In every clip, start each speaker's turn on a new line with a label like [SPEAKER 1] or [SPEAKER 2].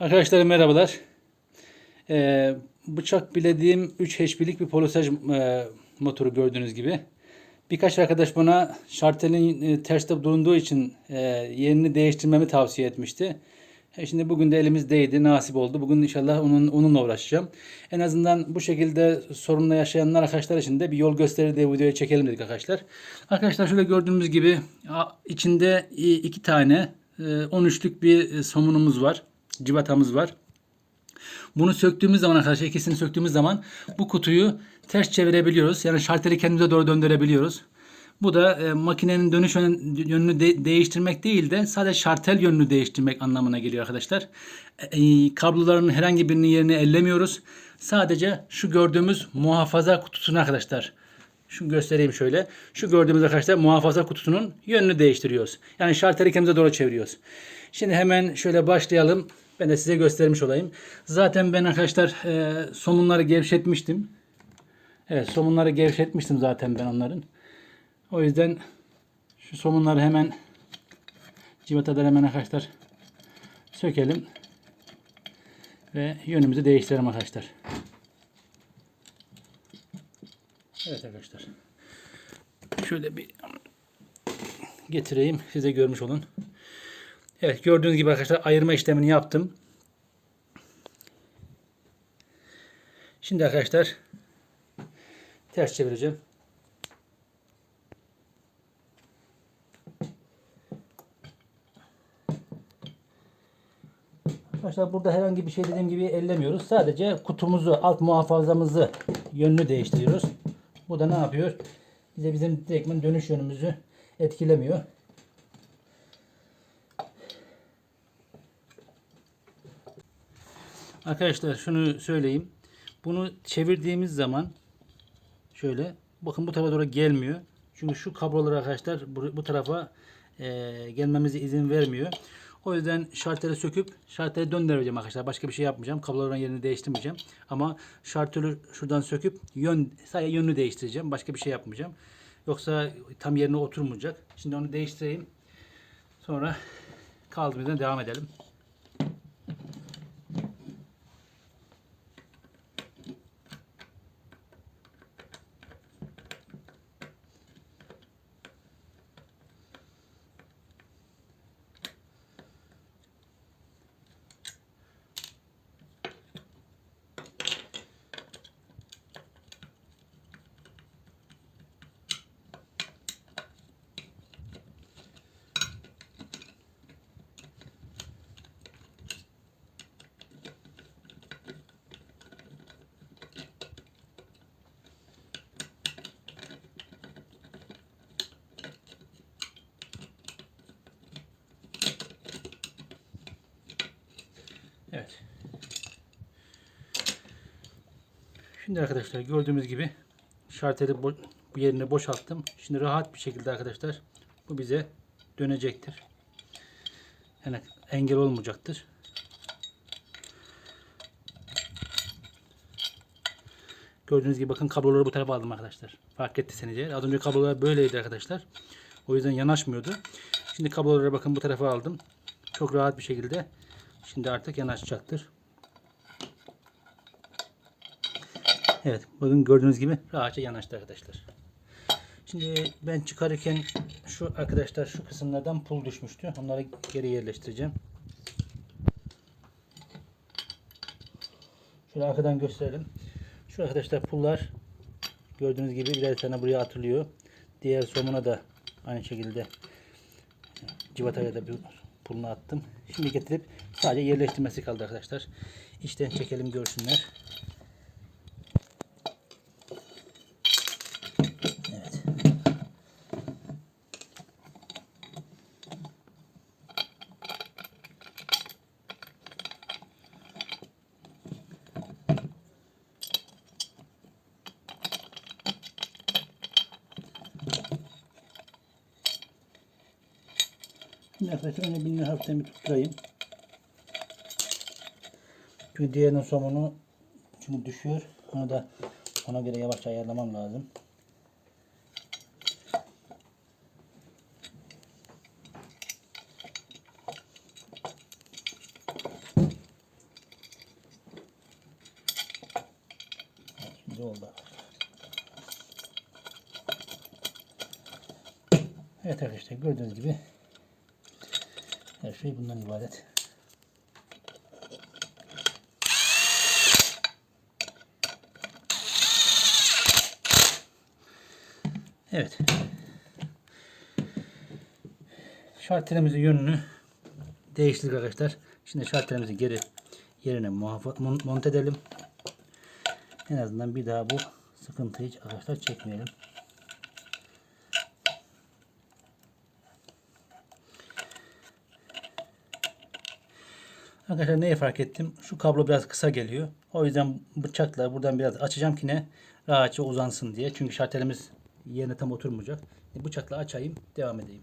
[SPEAKER 1] Arkadaşlar merhabalar. Ee, bıçak bilediğim 3 HP'lik bir polosaj e, motoru gördüğünüz gibi. Birkaç arkadaş bana şartelin e, terste bulunduğu için e, yerini değiştirmemi tavsiye etmişti. E, şimdi bugün de elimizdeydi, nasip oldu. Bugün inşallah onun onunla uğraşacağım. En azından bu şekilde sorunla yaşayanlar arkadaşlar için de bir yol gösteri diye videoyu çekelim dedik arkadaşlar. Arkadaşlar şöyle gördüğümüz gibi içinde iki tane e, 13'lük bir e, somunumuz var. Civatamız var. Bunu söktüğümüz zaman arkadaşlar ikisini söktüğümüz zaman bu kutuyu ters çevirebiliyoruz. Yani şarteli kendimize doğru döndürebiliyoruz. Bu da e, makinenin dönüş yön- yönünü de- değiştirmek değil de sadece şartel yönünü değiştirmek anlamına geliyor arkadaşlar. E, e, kabloların herhangi birinin yerini ellemiyoruz. Sadece şu gördüğümüz muhafaza kutusunu arkadaşlar. Şunu göstereyim şöyle. Şu gördüğümüz arkadaşlar muhafaza kutusunun yönünü değiştiriyoruz. Yani şarteli kendimize doğru çeviriyoruz. Şimdi hemen şöyle başlayalım. Ben de size göstermiş olayım. Zaten ben arkadaşlar e, somunları gevşetmiştim. Evet somunları gevşetmiştim zaten ben onların. O yüzden şu somunları hemen civatadan hemen arkadaşlar sökelim. Ve yönümüzü değiştirelim arkadaşlar. Evet arkadaşlar. Şöyle bir getireyim. Size görmüş olun. Evet gördüğünüz gibi arkadaşlar ayırma işlemini yaptım. Şimdi arkadaşlar ters çevireceğim. Arkadaşlar burada herhangi bir şey dediğim gibi ellemiyoruz. Sadece kutumuzu, alt muhafazamızı yönünü değiştiriyoruz. Bu da ne yapıyor? Bize bizim direktmen dönüş yönümüzü etkilemiyor. Arkadaşlar şunu söyleyeyim. Bunu çevirdiğimiz zaman şöyle bakın bu tarafa doğru gelmiyor. Çünkü şu kablolar arkadaşlar bu, bu tarafa e, gelmemize izin vermiyor. O yüzden şarteli söküp şarteli döndüreceğim arkadaşlar. Başka bir şey yapmayacağım. Kabloların yerini değiştirmeyeceğim. Ama şarteli şuradan söküp yön sadece yönünü değiştireceğim. Başka bir şey yapmayacağım. Yoksa tam yerine oturmayacak. Şimdi onu değiştireyim. Sonra kaldığımız yerden devam edelim. Evet. Şimdi arkadaşlar gördüğümüz gibi şarteli bo- bu yerini boşalttım. Şimdi rahat bir şekilde arkadaşlar bu bize dönecektir. Yani engel olmayacaktır. Gördüğünüz gibi bakın kabloları bu tarafa aldım arkadaşlar. Fark ettiyseniz eğer. Az önce kablolar böyleydi arkadaşlar. O yüzden yanaşmıyordu. Şimdi kabloları bakın bu tarafa aldım. Çok rahat bir şekilde Şimdi artık yanaşacaktır. Evet bakın gördüğünüz gibi rahatça yanaştı arkadaşlar. Şimdi ben çıkarırken şu arkadaşlar şu kısımlardan pul düşmüştü. Onları geri yerleştireceğim. Şöyle arkadan gösterelim. Şu arkadaşlar pullar gördüğünüz gibi birer tane buraya atılıyor. Diğer somuna da aynı şekilde civataya da bir pulunu attım. Şimdi getirip sadece yerleştirmesi kaldı arkadaşlar. İçten çekelim görsünler. nefes öne binli hafiften bir tutturayım. Çünkü diğerinin somunu çünkü düşüyor. Onu da ona göre yavaşça ayarlamam lazım. Şimdi oldu. Evet arkadaşlar gördüğünüz gibi her şey bundan ibaret. Evet. Şartelimizin yönünü değiştirdik arkadaşlar. Şimdi şartelimizi geri yerine monte edelim. En azından bir daha bu sıkıntıyı arkadaşlar çekmeyelim. Arkadaşlar neyi fark ettim? Şu kablo biraz kısa geliyor. O yüzden bıçakla buradan biraz açacağım ki ne? Rahatça uzansın diye. Çünkü şartelimiz yerine tam oturmayacak. E, Bıçakla açayım. Devam edeyim.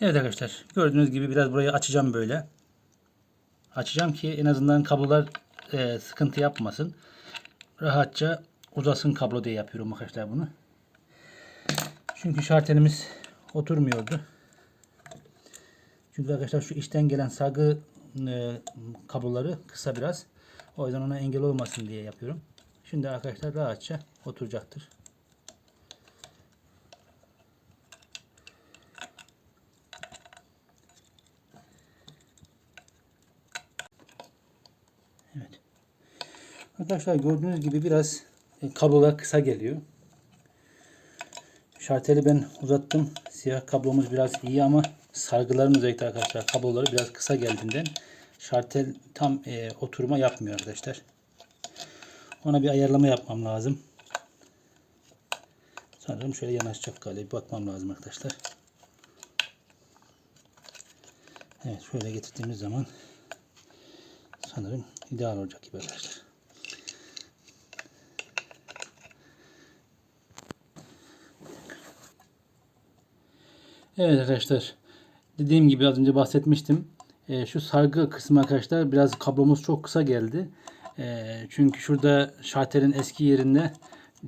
[SPEAKER 1] Evet arkadaşlar. Gördüğünüz gibi biraz burayı açacağım böyle. Açacağım ki en azından kablolar e, sıkıntı yapmasın. Rahatça uzasın kablo diye yapıyorum arkadaşlar bunu. Çünkü şartelimiz oturmuyordu. Çünkü arkadaşlar şu içten gelen sargı e, kabloları kısa biraz. O yüzden ona engel olmasın diye yapıyorum. Şimdi arkadaşlar rahatça oturacaktır. Evet. Arkadaşlar gördüğünüz gibi biraz e, kablolar kısa geliyor. Şarteli ben uzattım. Siyah kablomuz biraz iyi ama sargıların özellikle arkadaşlar kabloları biraz kısa geldiğinden şartel tam e, oturma yapmıyor arkadaşlar. Ona bir ayarlama yapmam lazım. Sanırım şöyle yanaşacak galiba. Bir bakmam lazım arkadaşlar. Evet şöyle getirdiğimiz zaman sanırım ideal olacak gibi arkadaşlar. Evet arkadaşlar. Dediğim gibi az önce bahsetmiştim. Ee, şu sargı kısmı arkadaşlar biraz kablomuz çok kısa geldi. Ee, çünkü şurada şartelin eski yerinde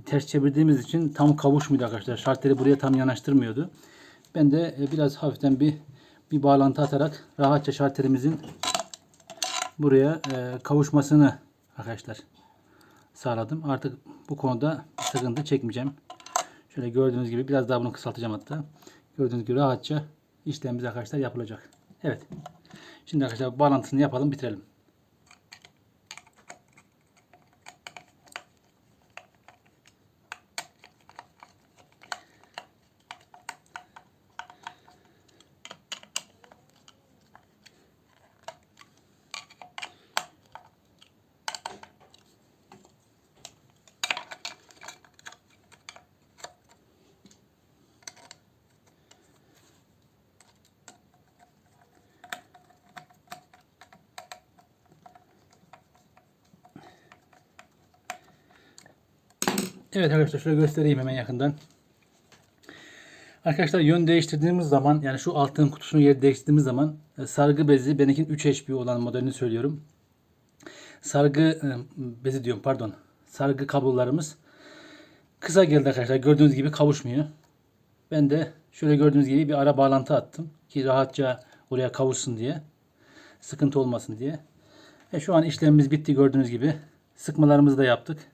[SPEAKER 1] ters çevirdiğimiz için tam kavuşmuyordu arkadaşlar. Şarteli buraya tam yanaştırmıyordu. Ben de e, biraz hafiften bir bir bağlantı atarak rahatça şartelimizin buraya e, kavuşmasını arkadaşlar sağladım. Artık bu konuda sıkıntı çekmeyeceğim. Şöyle gördüğünüz gibi biraz daha bunu kısaltacağım hatta. Gördüğünüz gibi rahatça işlemimiz arkadaşlar yapılacak. Evet. Şimdi arkadaşlar bağlantısını yapalım bitirelim. Evet arkadaşlar şöyle göstereyim hemen yakından. Arkadaşlar yön değiştirdiğimiz zaman yani şu altın kutusunu yer değiştirdiğimiz zaman e, sargı bezi benimkin 3 HP olan modelini söylüyorum. Sargı e, bezi diyorum pardon. Sargı kablolarımız kısa geldi arkadaşlar. Gördüğünüz gibi kavuşmuyor. Ben de şöyle gördüğünüz gibi bir ara bağlantı attım ki rahatça oraya kavuşsun diye. Sıkıntı olmasın diye. E şu an işlemimiz bitti gördüğünüz gibi. Sıkmalarımızı da yaptık.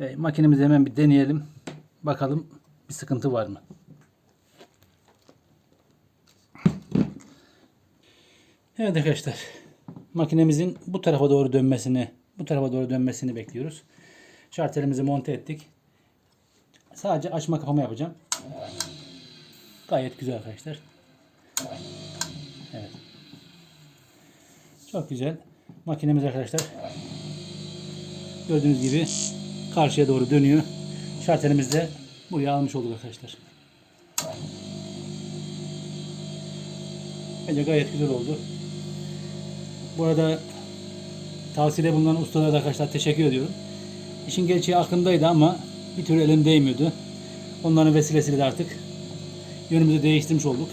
[SPEAKER 1] Ve makinemizi hemen bir deneyelim. Bakalım bir sıkıntı var mı? Evet arkadaşlar. Makinemizin bu tarafa doğru dönmesini, bu tarafa doğru dönmesini bekliyoruz. Şartelimizi monte ettik. Sadece açma kapama yapacağım. Gayet güzel arkadaşlar. Evet. Çok güzel. Makinemiz arkadaşlar gördüğünüz gibi karşıya doğru dönüyor. Şartelimizi de buraya almış olduk arkadaşlar. Bence gayet güzel oldu. Bu arada tavsiyede bulunan ustalara da arkadaşlar teşekkür ediyorum. İşin gerçeği aklımdaydı ama bir türlü elim değmiyordu. Onların vesilesiyle de artık yönümüzü değiştirmiş olduk.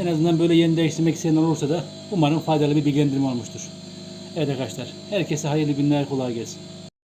[SPEAKER 1] En azından böyle yeni değiştirmek isteyen olursa da umarım faydalı bir bilgilendirme olmuştur. Evet arkadaşlar. Herkese hayırlı günler, kolay gelsin.